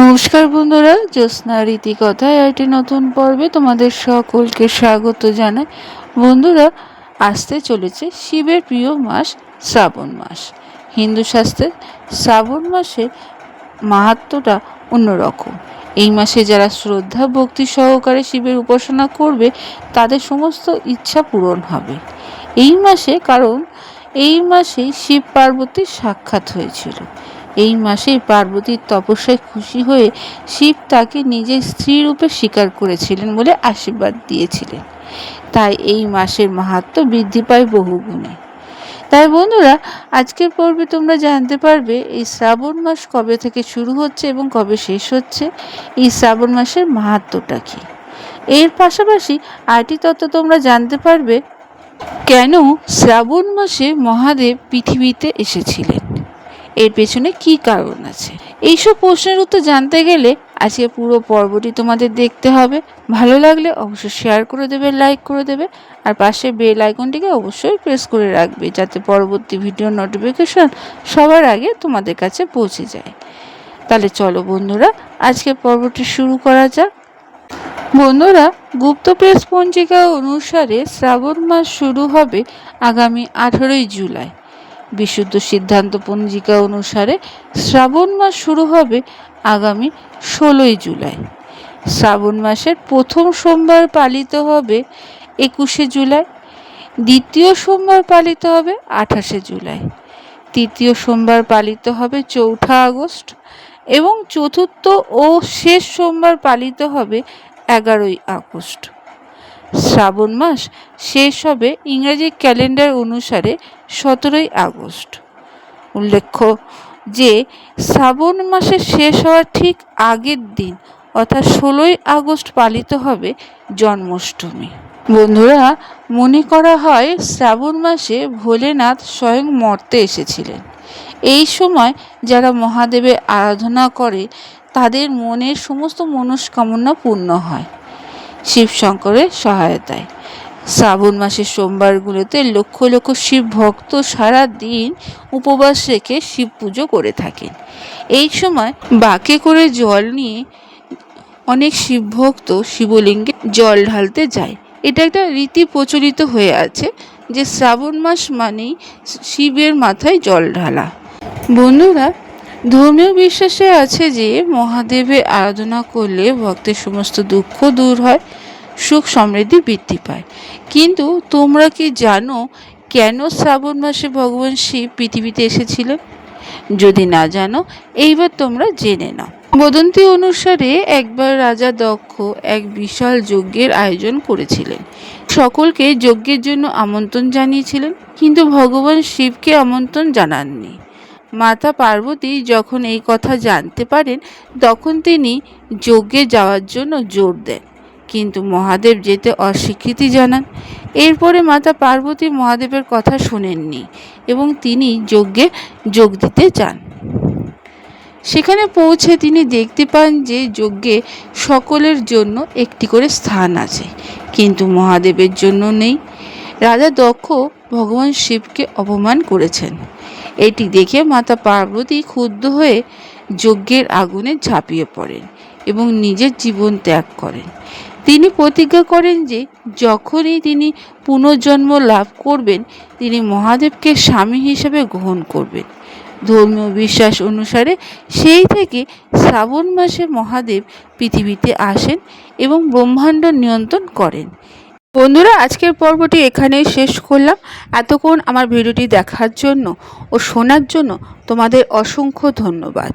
নমস্কার বন্ধুরা, জ্যোৎস্না রীতি কথায় একটি নতুন পর্বে তোমাদের সকলকে স্বাগত জানাই। বন্ধুরা, আসতে চলেছে শিবের প্রিয় মাস, শ্রাবণ মাস। হিন্দু শাস্ত্রে শ্রাবণ মাসের মাহাত্মটা অন্যরকম। এই মাসে যারা শ্রদ্ধা, ভক্তি সহকারে শিবের উপাসনা করবে, তাদের সমস্ত ইচ্ছা পূরণ হবে। এই মাসে, কারণ এই মাসেই শিব পার্বতীর সাক্ষাৎ হয়েছিল। এই মাসেই পার্বতীর তপস্যায় খুশি হয়ে শিব তাকে নিজের স্ত্রী রূপে স্বীকার করেছিলেন বলে আশীর্বাদ দিয়েছিলেন। তাই এই মাসের মাহাত্ম বৃদ্ধি পায় বহুগুণে তাই বন্ধুরা, আজকের পর্বে তোমরা জানতে পারবে এই শ্রাবণ মাস কবে থেকে শুরু হচ্ছে এবং কবে শেষ হচ্ছে, এই শ্রাবণ মাসের মাহাত্মটা কী? এর পাশাপাশি আরেকটি তত্ত্ব তোমরা জানতে পারবে, কেন শ্রাবণ মাসে মহাদেব পৃথিবীতে এসেছিলেন? এর পেছনে কি কারণ আছে? এইসব প্রশ্নের উত্তর জানতে গেলে আজকে পুরো পর্বটি তোমাদের দেখতে হবে। ভালো লাগলে অবশ্যই শেয়ার করে দেবে লাইক করে দেবে, আর পাশে বেল আইকনটিকে অবশ্যই প্রেস করে রাখবে, যাতে পরবর্তী ভিডিও নোটিফিকেশন সবার আগে তোমাদের কাছে পৌঁছে যায়। তাহলে চলো বন্ধুরা আজকে পর্বটি শুরু করা যাক। বন্ধুরা, গুপ্ত প্রেস পঞ্জিকা অনুসারে শ্রাবণ মাস শুরু হবে আগামী আঠেরোই জুলাই। বিশুদ্ধ সিদ্ধান্ত পঞ্জিকা অনুসারে শ্রাবণ মাস শুরু হবে আগামী ষোলোই জুলাই। শ্রাবণ মাসের প্রথম সোমবার পালিত হবে একুশে জুলাই, দ্বিতীয় সোমবার পালিত হবে আঠাশে জুলাই, তৃতীয় সোমবার পালিত হবে চৌঠা আগস্ট এবং চতুর্থ ও শেষ সোমবার পালিত হবে এগারোই আগস্ট। শ্রাবণ মাস শেষ হবে ইংরেজি ক্যালেন্ডার অনুসারে সতেরোই আগস্ট। উল্লেখ্য যে, শ্রাবণ মাসের শেষ হওয়ার ঠিক আগের দিন, অর্থাৎ ষোলোই আগস্ট পালিত হবে জন্মাষ্টমী। বন্ধুরা, মনে করা হয় শ্রাবণ মাসে ভোলেনাথ স্বয়ং মর্তে এসেছিলেন। এই সময় যারা মহাদেবের আরাধনা করে, তাদের মনের সমস্ত মনস্কামনা পূর্ণ হয়। শিবশঙ্করের সহায়তায়। শ্রাবণ মাসের সোমবারগুলোতে লক্ষ লক্ষ শিব ভক্ত সারা দিন উপবাস রেখে শিব পুজো করে থাকেন। এই সময় বাকে করে জল নিয়ে অনেক শিব ভক্ত শিবলিঙ্গে জল ঢালতে যায়। এটা একটা রীতি প্রচলিত হয়ে আছে যে শ্রাবণ মাস মানেই শিবের মাথায় জল ঢালা। বন্ধুরা, ধর্মীয় বিশ্বাসে আছে যে মহাদেবের আরাধনা করলে ভক্তের সমস্ত দুঃখ দূর হয়। সুখ সমৃদ্ধি বৃদ্ধি পায়। কিন্তু তোমরা কি জানো কেন শ্রাবণ মাসে ভগবান শিব পৃথিবীতে এসেছিলেন? যদি না জানো, এইবার তোমরা জেনে নাও। বদন্তি অনুসারে একবার রাজা দক্ষ এক বিশাল যজ্ঞের আয়োজন করেছিলেন। সকলকে যজ্ঞের জন্য আমন্ত্রণ জানিয়েছিলেন, কিন্তু ভগবান শিবকে আমন্ত্রণ জানাননি। মাতা পার্বতী যখন এই কথা জানতে পারেন, তখন তিনি যজ্ঞে যাওয়ার জন্য জোর দেন। কিন্তু মহাদেব যেতে অস্বীকৃতি জানান। এরপরে মাতা পার্বতী মহাদেবের কথা শোনেননি এবং তিনি যজ্ঞে যোগ দিতে চান। সেখানে পৌঁছে তিনি দেখতে পান যে যজ্ঞে সকলের জন্য একটি করে স্থান আছে, কিন্তু মহাদেবের জন্য নেই। রাজা দক্ষ ভগবান শিবকে অপমান করেছেন। এটি দেখে মাতা পার্বতী ক্ষুব্ধ হয়ে যজ্ঞের আগুনে ঝাঁপিয়ে পড়েন এবং নিজের জীবন ত্যাগ করেন। তিনি প্রতিজ্ঞা করেন যে যখনই তিনি পুনর্জন্ম লাভ করবেন, তিনি মহাদেবকে স্বামী হিসেবে গ্রহণ করবেন। ধর্মীয় বিশ্বাস অনুসারে সেই থেকে শ্রাবণ মাসে মহাদেব পৃথিবীতে আসেন এবং ব্রহ্মাণ্ড নিয়ন্ত্রণ করেন। বন্ধুরা, আজকের পর্বটি এখানেই শেষ করলাম। এতক্ষণ আমার ভিডিওটি দেখার জন্য ও শোনার জন্য তোমাদের অসংখ্য ধন্যবাদ।